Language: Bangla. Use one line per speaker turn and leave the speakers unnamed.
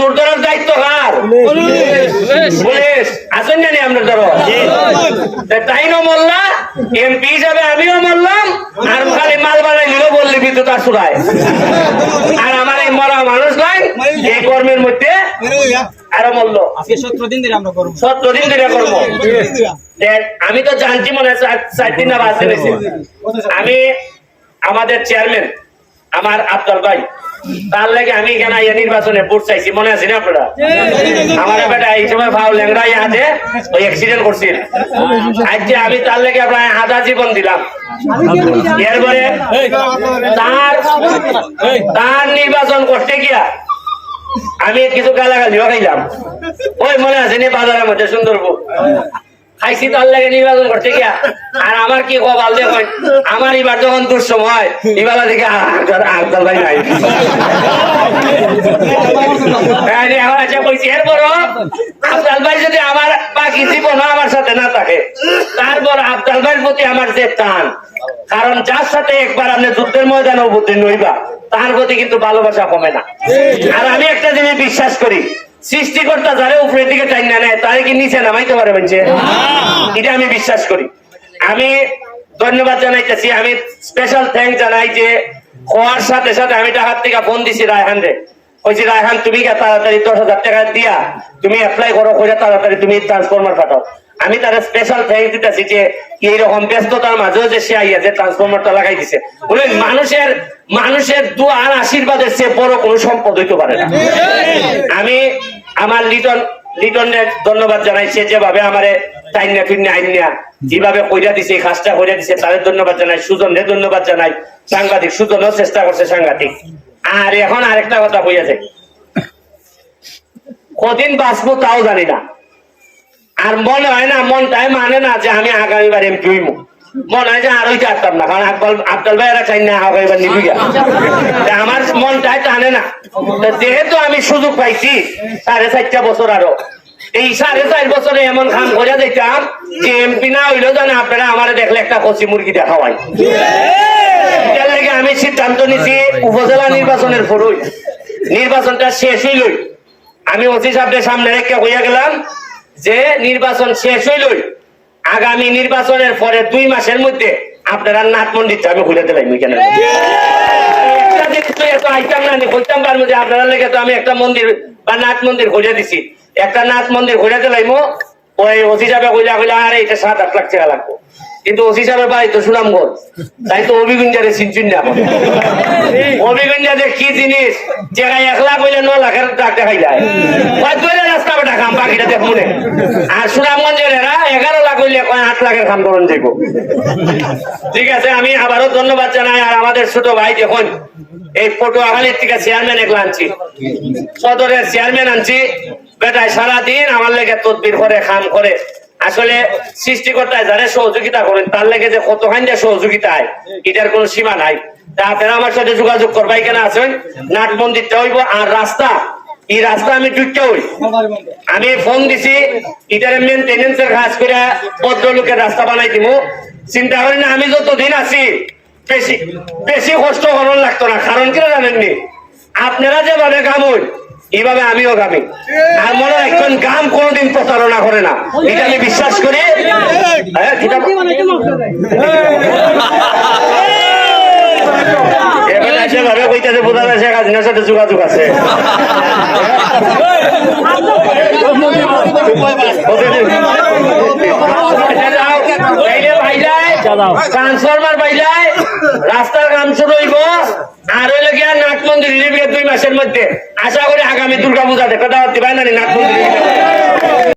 চুর ধরার দায়িত্ব কার? পুলিশ। জানি আপনার ধরো তাই না মল্লা এমপি হিসাবে আমিও মরলাম আর খালি মাল বানাই নিল বললি বিদ্যুৎ আর চুরায় আর আমার এই মরা মানুষ নাই এই কর্মের মধ্যে আরও মরল।
সতেরো দিন ধরে আমরা করব।
দিন ধরে করব। আমি তো জানছি মনে হয় চার- দিন আমি আমাদের চেয়ারম্যান আমার আব্দুল ভাই তার লাগে আমি এখানে আইয়া নির্বাচনে ভোট চাইছি? মনে আছে না আপনারা? আমার বেটা এই সময় ভাও ল্যাংড়া আছে, ওই অ্যাক্সিডেন্ট করছিল আজকে আমি তার লাগে প্রায় আধা জীবন দিলাম। এরপরে তার তার নির্বাচন করতে গিয়া আমি কিছু গালাগালিও খাইলাম। ওই মনে আছে নি বাজারের মধ্যে সুন্দরবন? খাইছি তার লাগে নির্বাচন করতে গিয়া? আর আমার কি দেখুন? আমার এবার যখন দুঃসময় এবার থেকে আফজাল ভাই নাই। হ্যাঁ, এখন কইছি এরপরও আফজাল ভাই যদি আমার বাকি জীবনও আমার সাথে না থাকে তারপর আফজাল ভাইয়ের প্রতি আমার যে টান কারণ যার সাথে একবার আপনি যুদ্ধের ময়দানে অবতীর্ণ হইবা তার প্রতি কিন্তু ভালোবাসা কমে না। আর আমি একটা জিনিস বিশ্বাস করি সৃষ্টিকর্তা যারে উপরের দিকে টাইম না নেয় তারে কি নিচে নামাইতে পারে বলছে? এটা আমি বিশ্বাস করি। আমি ধন্যবাদ জানাইতেছি আমি স্পেশাল থ্যাংক জানাই যে হওয়ার সাথে সাথে আমি টাকার থেকে ফোন দিছি রায়হান রে। কইছি রায়হান তুমি কি তাড়াতাড়ি দশ হাজার টাকা দিয়া তুমি অ্যাপ্লাই করো কইরা তাড়াতাড়ি তুমি ট্রান্সফরমার পাঠাও। আমি তার স্পেশাল থ্যাংক দিতেছি যে এইরকম ব্যস্ততার মাঝেও যে সে আইয়া যে ট্রান্সফরমারটা লাগাই দিছে। বলে মানুষের মানুষের দুয়ার আশীর্বাদের চেয়ে বড় কোনো সম্পদ হইতে পারে না। আমি আমার লিটন, লিটনের ধন্যবাদ জানাই, সে যেভাবে আমারে যেভাবে কইরা দিছে, এই কাজটা কইরা দিছে, তাদের ধন্যবাদ জানাই সুজনদের ধন্যবাদ জানাই, সাংবাদিক সুজনও চেষ্টা করছে সাংবাদিক। আর এখন আরেকটা কথা কদিন বাঁচবো তাও জানি না। আর মনে হয় না, মনটাই মানে না যে আমি আগামীবার এমপি হইব মনে হয় যে আর হইতে পারতাম না, কারণ আকবল আব্দুল ভাইয়েরা চাই না আগামীবার নিবি আমার মনটাই টানে না। যেহেতু আমি সুযোগ পাইছি, সাড়ে চারটা বছর আরও। এই সাড়ে চার বছরে এমন কাম করে দিতাম যে এমপি না হইলেও জানে আপনারা আমার দেখলে একটা কচি মুরগি এটার লাগে আমি সিদ্ধান্ত নিছি উপজেলা নির্বাচনের পরই নির্বাচনটা শেষ হইলই। আমি ওসি সাহেবের সামনে রেখে হইয়া গেলাম যে নির্বাচন শেষ হইলই আগামী নির্বাচনের পরে দুই মাসের মধ্যে আপনারা নাট আমি খুলে দিলাম আপনারা লেগে তো আমি একটা মন্দির বা নাট মন্দির খুলে দিছি। একটা নাট মন্দির খুলে দিলাইমো ওই ওসি সাহেব কইলা কইলা আরে এটা সাত আট লাখ টাকা লাগবো। কিন্তু ওসি সাহেবের বাড়ি তো সুনামগঞ্জ তাই তো অভিগুঞ্জারে চিনচিন না এখন। অভিগুঞ্জা যে কি জিনিস? জায়গায় এক লাখ হইলে ন লাখের টাকা দেখাই আমি আবারও ধন্যবাদ জানাই, আর আমাদের ছোট ভাই দেখুন, এই পটুয়াখালীর থেকে চেয়ারম্যান একলা আনছি। সদরের চেয়ারম্যান আনছি। সারাদিন আমার লেগে তদবির করে করে। আসলে সৃষ্টিকর্তায় যারা সহযোগিতা করেন, তার লেগে যে যে সহযোগিতায়, এটার কোনো সীমা নাই। তা আপনারা আমার সাথে যোগাযোগ করবাই কেন আছেন নাট মন্দিরটা হইব, আর রাস্তা আমি আমি ফোন দিছি দিব চিন্তা আমি যতদিন আছি বেশি কষ্ট করার লাগতো না কারণ কি জানেননি? আপনারা যেভাবে গামুন এইভাবে আমিও গামি আর মনে রাখবেন গাম কোনোদিন প্রতারণা করে না। এটা আমি বিশ্বাস করি। হ্যাঁ, কিতা- এবারে যেভাবে কইতাছে বোঝা সাথে যোগাযোগ আছে। রাস্তার কাম শুরু হইব, আর হইলে গিয়া নাট মন্দির দুই মাসের মধ্যে। আশা করি আগামী দুর্গা পূজাতে কথা হতে পারে না, নাট মন্দির